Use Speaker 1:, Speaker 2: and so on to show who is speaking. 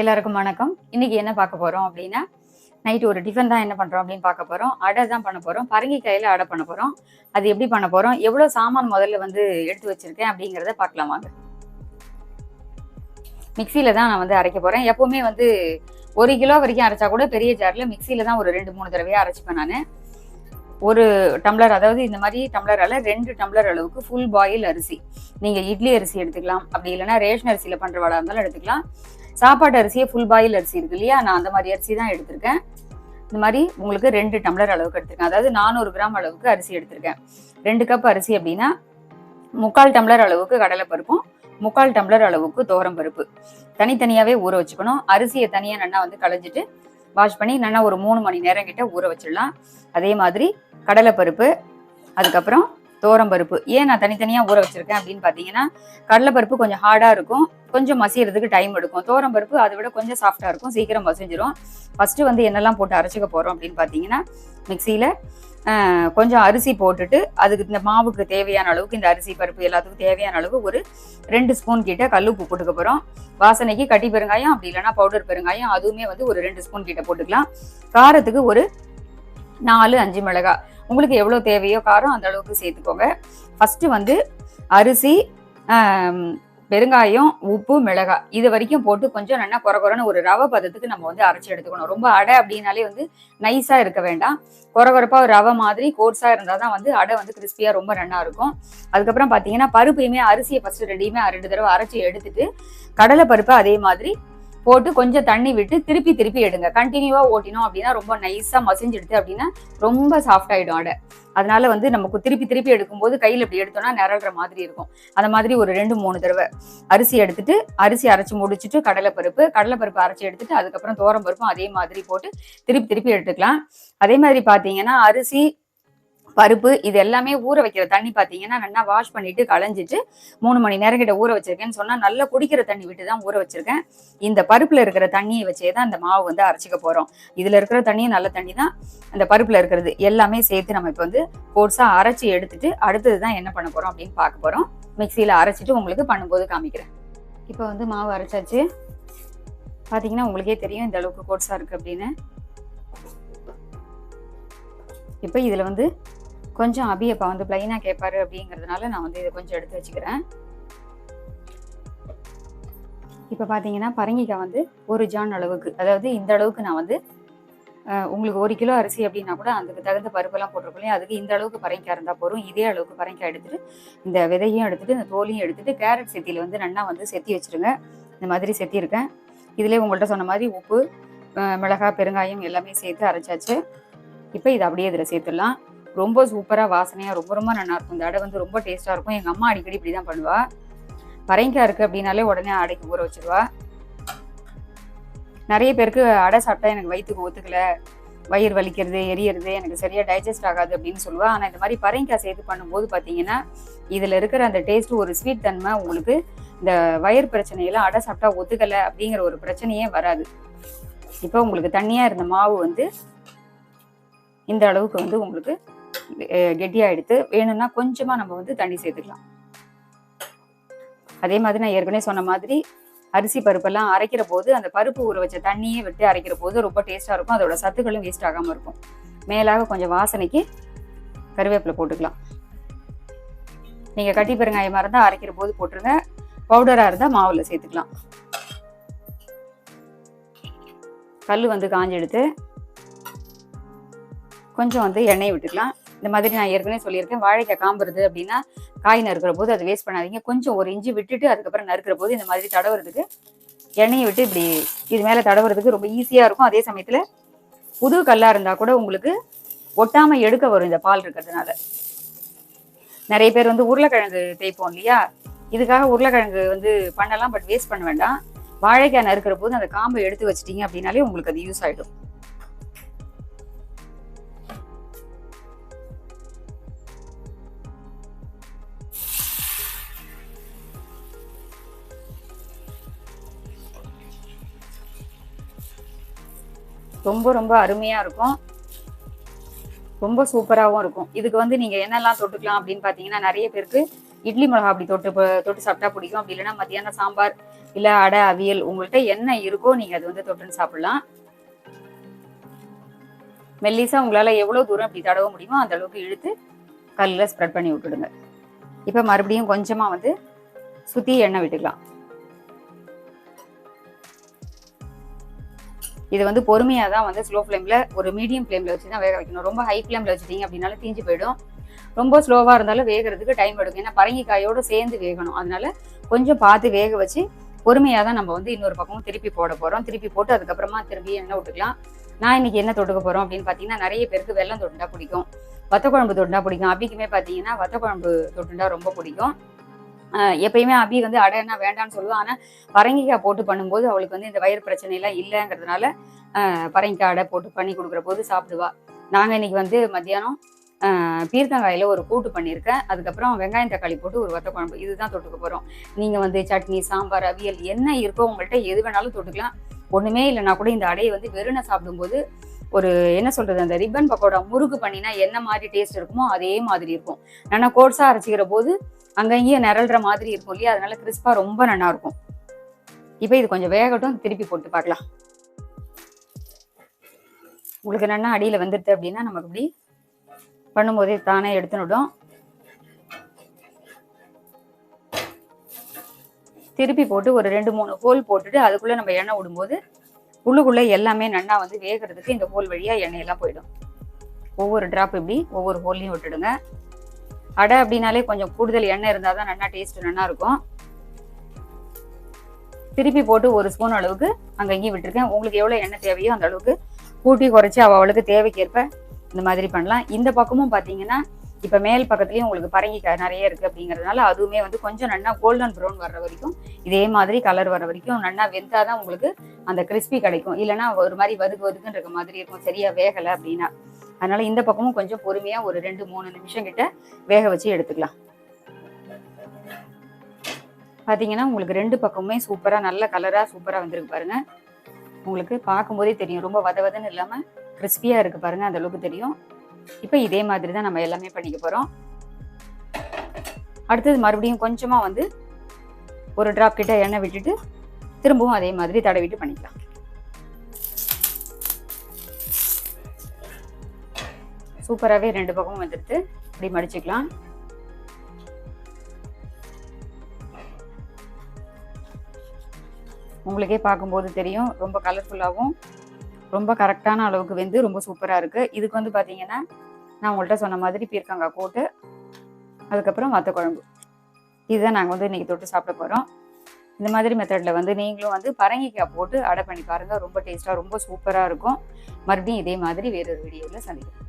Speaker 1: எல்லாருக்கும் வணக்கம். இன்னைக்கு என்ன பார்க்க போறோம் அப்படின்னா நைட்டு ஒரு டிஃபன் தான் என்ன பண்றோம் அப்படின்னு பார்க்க போறோம். அடை தான் பண்ண போறோம். பரங்கிக்காயில அடை பண்ண போறோம். அது எப்படி பண்ண போறோம்? எவ்வளவு சாமான் முதல்ல வந்து எடுத்து வச்சிருக்கேன் அப்படிங்கிறத பார்க்கலாம் வாங்க. மிக்சியில தான் நான் வந்து அரைக்க போறேன். எப்பவுமே வந்து ஒரு கிலோ வரைக்கும் அரைச்சா கூட பெரிய ஜார்ல மிக்சியில தான் ஒரு ரெண்டு மூணு தடவையா அரைச்சிப்பேன் நான். ஒரு டம்ளர் அதாவது இந்த மாதிரி டம்ளரால ரெண்டு டம்ளர் அளவுக்கு ஃபுல் பாயில் அரிசி. நீங்க இட்லி அரிசி எடுத்துக்கலாம். அப்படி இல்லைன்னா ரேஷன் அரிசியில பண்ற இருந்தாலும் எடுத்துக்கலாம். சாப்பாட்டு அரிசியே ஃபுல் பாயில் அரிசி இருக்கு இல்லையா? நான் அந்த மாதிரி அரிசி தான் எடுத்திருக்கேன். இந்த மாதிரி உங்களுக்கு ரெண்டு டம்ளர் அளவுக்கு எடுத்திருக்கேன். அதாவது நானூறு கிராம் அளவுக்கு அரிசி எடுத்திருக்கேன். ரெண்டு கப் அரிசி அப்படின்னா முக்கால் டம்ளர் அளவுக்கு கடலைப்பருப்பும் முக்கால் டம்ளர் அளவுக்கு தோரம் பருப்பு. தனித்தனியாவே ஊற வச்சுக்கணும். அரிசியை தனியாக நல்லா வந்து களைஞ்சிட்டு வாஷ் பண்ணி நல்லா ஒரு மூணு மணி நேரம் கிட்ட ஊற வச்சிடலாம். அதே மாதிரி கடலைப்பருப்பு அதுக்கப்புறம் பருப்பு. ஏன் நான் தனித்தனியாக ஊற வச்சிருக்கேன் அப்படின்னு பார்த்தீங்கன்னா கடலைப்பருப்பு கொஞ்சம் ஹார்டாக இருக்கும். கொஞ்சம் மசியறதுக்கு டைம் எடுக்கும். தோரம் பருப்பு அதை விட கொஞ்சம் சாஃப்டாக இருக்கும். சீக்கிரம் மசிஞ்சிரும். ஃபஸ்ட்டு வந்து என்னெல்லாம் போட்டு அரைச்சிக்க போகிறோம் அப்படின்னு பார்த்தீங்கன்னா மிக்சியில் கொஞ்சம் அரிசி போட்டுட்டு அதுக்கு இந்த மாவுக்கு தேவையான அளவுக்கு இந்த அரிசி பருப்பு எல்லாத்துக்கும் தேவையான அளவு ஒரு ரெண்டு ஸ்பூன் கிட்ட கல்லுப்பு போட்டுக்க போகிறோம் வாசனைக்கு கட்டி பெருங்காயம் அப்படி இல்லைன்னா பவுடர் பெருங்காயம் அதுவுமே வந்து ஒரு ரெண்டு ஸ்பூன் கிட்ட போட்டுக்கலாம். காரத்துக்கு ஒரு நாலு அஞ்சு மிளகாய். உங்களுக்கு எவ்வளோ தேவையோ காரம் அந்த அளவுக்கு சேர்த்துக்கோங்க. ஃபஸ்ட்டு வந்து அரிசி பெருங்காயம் உப்பு மிளகாய். இது வரைக்கும் போட்டு கொஞ்சம் நல்லா குறை குறைன்னு ஒரு ரவை பதத்துக்கு நம்ம வந்து அரைச்சி எடுத்துக்கணும். ரொம்ப அடை அப்படின்னாலே வந்து நைஸாக இருக்க வேண்டாம். குறை குறைப்பாக ஒரு ரவை மாதிரி கோர்ஸாக இருந்தால் தான் வந்து அடை வந்து கிறிஸ்பியாக ரொம்ப நல்லா இருக்கும். அதுக்கப்புறம் பார்த்தீங்கன்னா பருப்பையுமே அரிசியை ஃபஸ்ட்டு ரெண்டையுமே ரெண்டு தடவை அரைச்சி எடுத்துட்டு கடலை பருப்பை அதே மாதிரி போட்டு கொஞ்சம் தண்ணி விட்டு திருப்பி திருப்பி எடுங்க. கண்டினியூவா ஓட்டினோம் அப்படின்னா ரொம்ப நைஸா மசிஞ்சிடுது அப்படின்னா ரொம்ப சாஃப்ட் ஆயிடும் அடை. அதனால வந்து நமக்கு திருப்பி திருப்பி எடுக்கும்போது கையில் இப்படி எடுத்தோம்னா நிரல்ற மாதிரி இருக்கும். அந்த மாதிரி ஒரு ரெண்டு மூணு தடவை. அரிசி எடுத்துட்டு அரிசி அரைச்சி முடிச்சுட்டு கடலைப்பருப்பு கடலைப்பருப்பு அரைச்சி எடுத்துட்டு அதுக்கப்புறம் தோரம் பருப்பும் அதே மாதிரி போட்டு திருப்பி திருப்பி எடுத்துக்கலாம். அதே மாதிரி பார்த்தீங்கன்னா அரிசி பருப்பு இது எல்லாமே ஊற வைக்கிற தண்ணி பார்த்தீங்கன்னா நல்லா வாஷ் பண்ணிட்டு களைஞ்சிட்டு மூணு மணி நேரம் கிட்ட ஊற வச்சிருக்கேன்னு சொன்னா நல்லா குடிக்கிற தண்ணி விட்டு தான் ஊற வச்சிருக்கேன். இந்த பருப்புல இருக்கிற தண்ணியை வச்சே தான் இந்த மாவு வந்து அரைச்சிக்க போறோம். இதுல இருக்கிற தண்ணியும் நல்ல தண்ணி தான். அந்த பருப்புல இருக்கிறது எல்லாமே சேர்த்து நம்ம இப்போ வந்து கோட்ஸாக அரைச்சி எடுத்துட்டு அடுத்தது தான் என்ன பண்ண போறோம் அப்படின்னு பார்க்க போறோம். மிக்சியில அரைச்சிட்டு உங்களுக்கு பண்ணும்போது காமிக்கிறேன். இப்போ வந்து மாவு அரைச்சாச்சு. பாத்தீங்கன்னா உங்களுக்கே தெரியும் இந்த அளவுக்கு கோட்ஸாக இருக்கு அப்படின்னு. இப்போ இதில் வந்து கொஞ்சம் அபியப்பா வந்து பிளைனா கேட்பாரு அப்படிங்கிறதுனால நான் வந்து இதை கொஞ்சம் எடுத்து வச்சுக்கிறேன். இப்போ பார்த்தீங்கன்னா பரங்கிக்காய் வந்து ஒரு ஜான் அளவுக்கு அதாவது இந்த அளவுக்கு நான் வந்து உங்களுக்கு ஒரு கிலோ அரிசி அப்படின்னா கூட அதுக்கு தகுந்த பருப்பெல்லாம் போட்டிருக்கோம் அதுக்கு இந்த அளவுக்கு பரங்கிக்காய் இருந்தால் போதும். இதே அளவுக்கு பரங்கிக்காய் எடுத்துட்டு இந்த விதையும் எடுத்துட்டு இந்த தோலையும் எடுத்துட்டு கேரட் செத்தியில் வந்து நன்னா வந்து செத்தி வச்சிருங்க. இந்த மாதிரி செத்தியிருக்கேன் இதிலே உங்கள்கிட்ட சொன்ன மாதிரி உப்பு மிளகாய் பெருங்காயம் எல்லாமே சேர்த்து அரைச்சாச்சு. இப்போ இதை அப்படியே இதில் சேர்த்துடலாம். ரொம்ப சூப்பராக வாசனையாக ரொம்ப ரொம்ப நல்லா இருக்கும். இந்த அடை வந்து ரொம்ப டேஸ்ட்டாக இருக்கும். எங்கள் அம்மா அடிக்கடி இப்படி தான் பண்ணுவாள் பரங்கிக்காய் இருக்குது அப்படின்னாலே உடனே அடைக்கு ஊற வச்சிருவா. நிறைய பேருக்கு அடை சாப்பிட்டா எனக்கு வயிற்றுக்கு ஒத்துக்கலை. வயிறு வலிக்கிறது எரியறது எனக்கு சரியாக டைஜஸ்ட் ஆகாது அப்படின்னு சொல்லுவா. ஆனால் இந்த மாதிரி பரங்கிக்காய் சேர்த்து பண்ணும்போது பார்த்தீங்கன்னா இதில் இருக்கிற அந்த டேஸ்ட் ஒரு ஸ்வீட் தன்மை உங்களுக்கு இந்த வயிறு பிரச்சனையெல்லாம் அடை சாப்பிட்டா ஒத்துக்கலை அப்படிங்கிற ஒரு பிரச்சனையே வராது. இப்போ உங்களுக்கு தண்ணியாக இருந்த மாவு வந்து இந்த அளவுக்கு வந்து உங்களுக்கு கெட்டியாக எடுத்து வேணும்னா கொஞ்சமா நம்ம வந்து தண்ணி சேர்த்துக்கலாம். அதே மாதிரி நான் ஏற்கனவே சொன்ன மாதிரி அரிசி பருப்பெல்லாம் அரைக்கிற போது அந்த பருப்பு ஊற வச்ச தண்ணியே விட்டு அரைக்கிற போது ரொம்ப டேஸ்டா இருக்கும். அதோட சத்துக்களும் வேஸ்ட் ஆகாம இருக்கும். மேலாக கொஞ்சம் வாசனைக்கு கருவேப்பிலை போட்டுக்கலாம். நீங்க கட்டி பெருங்காயமா இருந்தா அரைக்கிற போது போட்டுருங்க. பவுடரா இருந்தா மாவுல சேர்த்துக்கலாம். கல் வந்து காஞ்செடுத்து கொஞ்சம் வந்து எண்ணெய் விட்டுக்கலாம். இந்த மாதிரி நான் ஏற்கனவே சொல்லியிருக்கேன். வாழைக்காய் காம்புறது அப்படின்னா காய் நறுக்கிற போது அதை வேஸ்ட் பண்ணாதீங்க. கொஞ்சம் ஒரு இஞ்சி விட்டுட்டு அதுக்கப்புறம் நறுக்கிற போது இந்த மாதிரி தடவுறதுக்கு எண்ணெயை விட்டு இப்படி இது மேலே தடவுறதுக்கு ரொம்ப ஈஸியாக இருக்கும். அதே சமயத்தில் புது கல்லாக இருந்தால் கூட உங்களுக்கு ஒட்டாமல் எடுக்க வரும் இந்த பால் இருக்கிறதுனால. நிறைய பேர் வந்து உருளைக்கிழங்கு தேய்ப்போம் இல்லையா? இதுக்காக உருளைக்கிழங்கு வந்து பண்ணலாம் பட் வேஸ்ட் பண்ண வேண்டாம். வாழைக்காய் நறுக்கிற போது அந்த காம்பை எடுத்து வச்சிட்டீங்க அப்படின்னாலே உங்களுக்கு அது யூஸ் ஆகிடும் ரொம்ப ரொம்ப அருமையாக இருக்கும். ரொம்ப சூப்பராகவும் இருக்கும். இதுக்கு வந்து நீங்கள் என்னெல்லாம் தொட்டுக்கலாம் அப்படின்னு பார்த்தீங்கன்னா நிறைய பேருக்கு இட்லி மிளகா அப்படி தொட்டு தொட்டு சாப்பிட்டா பிடிக்கும். அப்படி இல்லைன்னா மத்தியானம் சாம்பார் இல்லை அடை அவியல் உங்கள்கிட்ட என்ன இருக்கோ நீங்கள் அது வந்து தொட்டுன்னு சாப்பிடலாம். மெல்லிசா உங்களால் எவ்வளோ தூரம் இப்படி தடவ முடியுமோ அந்த அளவுக்கு இழுத்து கல்லில் ஸ்ப்ரெட் பண்ணி விட்டுடுங்க. இப்போ மறுபடியும் கொஞ்சமாக வந்து சுற்றி எண்ணெய் விட்டுக்கலாம். இது வந்து பொறுமையாக தான் வந்து ஸ்லோ ஃப்ளேமில் ஒரு மீடியம் ஃப்ளேமில் வச்சு தான் வேக வைக்கணும். ரொம்ப ஹை ஃப்ளேமில் வச்சுட்டீங்க அப்படின்னாலும் தீஞ்சு போயிடும். ரொம்ப ஸ்லோவாக இருந்தாலும் வேகிறதுக்கு டைம் எடுக்கும். ஏன்னா பரங்கிக்காயோடு சேர்ந்து வேகணும். அதனால கொஞ்சம் பார்த்து வேக வச்சு பொறுமையாக தான் நம்ம வந்து இன்னொரு பக்கமும் திருப்பி போட போகிறோம் திருப்பி போட்டு அதுக்கப்புறமா திரும்பி எண்ணெய் விட்டுக்கலாம். நான் இன்னைக்கு என்ன தொட்டுக்க போகிறோம் அப்படின்னு பார்த்தீங்கன்னா நிறைய பேருக்கு வெள்ளம் தொட்டுண்டா பிடிக்கும். வத்த குழம்பு தொட்டுண்டா பிடிக்கும். அபிக்குமே பார்த்தீங்கன்னா வத்த குழம்பு தொட்டுண்டா ரொம்ப பிடிக்கும். எப்பயுமே அபி வந்து அடைன்னா வேண்டாம்னு சொல்லுவான் ஆனால் பரங்கிக்காய் போட்டு பண்ணும்போது அவளுக்கு வந்து இந்த வயிறு பிரச்சனை எல்லாம் இல்லைங்கிறதுனால பரங்கிக்காய் அடை போட்டு பண்ணி கொடுக்குற போது சாப்பிடுவா. நாங்கள் இன்னைக்கு வந்து மத்தியானம் பீர்க்கங்காயில் ஒரு கூட்டு பண்ணியிருக்கேன். அதுக்கப்புறம் வெங்காயம் தக்காளி போட்டு ஒரு வத்த குழம்பு. இதுதான் தொட்டுக்க போகிறோம் நீங்கள் வந்து சட்னி சாம்பார் அவியல் என்ன இருக்கோ உங்கள்கிட்ட எது வேணாலும் தொட்டுக்கலாம். ஒன்றுமே இல்லைனா கூட இந்த அடையை வந்து வெறுனை சாப்பிடும்போது ஒரு என்ன சொல்றது அந்த ரிப்பன் பக்கோடா முறுக்கு பண்ணினா என்ன மாதிரி டேஸ்ட் இருக்குமோ அதே மாதிரி இருக்கும். நல்லா கோட்ஸா அரைச்சிக்கிற போது அங்கங்கேயும் நிரல்ற மாதிரி இருக்கும் இல்லையா? அதனால கிறிஸ்பா ரொம்ப நல்லா இருக்கும். இப்போ இது கொஞ்சம் வேகட்டும் திருப்பி போட்டு பார்க்கலாம். உங்களுக்கு நல்லா அடியில் வந்துடுது அப்படின்னா நமக்கு இப்படி பண்ணும்போதே தானே எடுத்துனுடும் திருப்பி போட்டு ஒரு ரெண்டு மூணு ஹோல் போட்டுட்டு அதுக்குள்ளே நம்ம எண்ணெய் விடும்போது உள்ளுக்குள்ளே எல்லாமே நல்லா வந்து வேகிறதுக்கு இந்த ஹோல் வழியாக எண்ணெயெல்லாம் போயிடும். ஒவ்வொரு ட்ராப் இப்படி ஒவ்வொரு ஹோல்லையும் விட்டுடுங்க. அடை அப்படின்னாலே கொஞ்சம் கூடுதல் எண்ணெய் இருந்தால் தான் நல்லா டேஸ்ட் நல்லா இருக்கும். திருப்பி போட்டு ஒரு ஸ்பூன் அளவுக்கு அங்கே இங்கேயும் விட்டுருக்கேன். உங்களுக்கு எவ்வளோ எண்ணெய் தேவையோ அந்த அளவுக்கு கூட்டி குறைச்சி அவளுக்கு தேவைக்கேற்ப இந்த மாதிரி பண்ணலாம். இந்த பக்கமும் பார்த்தீங்கன்னா இப்போ மேல் பக்கத்துலேயும் உங்களுக்கு பரங்கிக்காய் நிறைய இருக்குது அப்படிங்கிறதுனால அதுவுமே வந்து கொஞ்சம் நல்லா கோல்டன் ப்ரௌன் வர்ற வரைக்கும் இதே மாதிரி கலர் வர வரைக்கும் நல்லா வெந்தாதான் உங்களுக்கு அந்த கிறிஸ்பி கிடைக்கும். இல்லைன்னா ஒரு மாதிரி வதுக்கு வதுக்குன்னு இருக்க மாதிரி இருக்கும். சரியா வேகலை அப்படின்னா. அதனால இந்த பக்கமும் கொஞ்சம் பொறுமையா ஒரு ரெண்டு மூணு நிமிஷம் கிட்ட வேக வச்சு எடுத்துக்கலாம். பாத்தீங்கன்னா உங்களுக்கு ரெண்டு பக்கமுமே சூப்பரா நல்ல கலரா சூப்பரா வந்திருக்கு பாருங்க. உங்களுக்கு பார்க்கும்போதே தெரியும். ரொம்ப வத வதன்னு இல்லாம கிறிஸ்பியா இருக்கு பாருங்க. அந்த அளவுக்கு தெரியும். இப்போ இதே மாதிரி தான் நம்ம எல்லாமே பண்ணிக்க போறோம். அடுத்தது மறுபடியும் கொஞ்சமா வந்து ஒரு ட்ராப் கிட்ட எண்ணெய் விட்டுட்டு திரும்பவும் அதே மாதிரி தடவிட்டு பண்ணிக்கலாம். சூப்பராகவே ரெண்டு பக்கமும் வந்துடுது இப்படி மடிச்சுக்கலாம். உங்களுக்கே பார்க்கும்போது தெரியும். ரொம்ப கலர்ஃபுல்லாகவும் ரொம்ப கரெக்டான அளவுக்கு வெந்து ரொம்ப சூப்பராக இருக்குது இதுக்கு வந்து பார்த்தீங்கன்னா நான் உங்கள்கிட்ட சொன்ன மாதிரி பீர்க்கங்காய் போட்டு அதுக்கப்புறம் வத்த குழம்பு இதுதான் நாங்கள் வந்து இன்றைக்கி தொட்டு சாப்பிட போகிறோம் இந்த மாதிரி மெத்தடில் வந்து நீங்களும் வந்து பரங்கிக்காய் போட்டு அடை பண்ணி பாருங்கள் ரொம்ப டேஸ்ட்டாக ரொம்ப சூப்பராக இருக்கும். மறுபடியும் இதே மாதிரி வேறொரு வீடியோவில் சந்திக்கிறேன்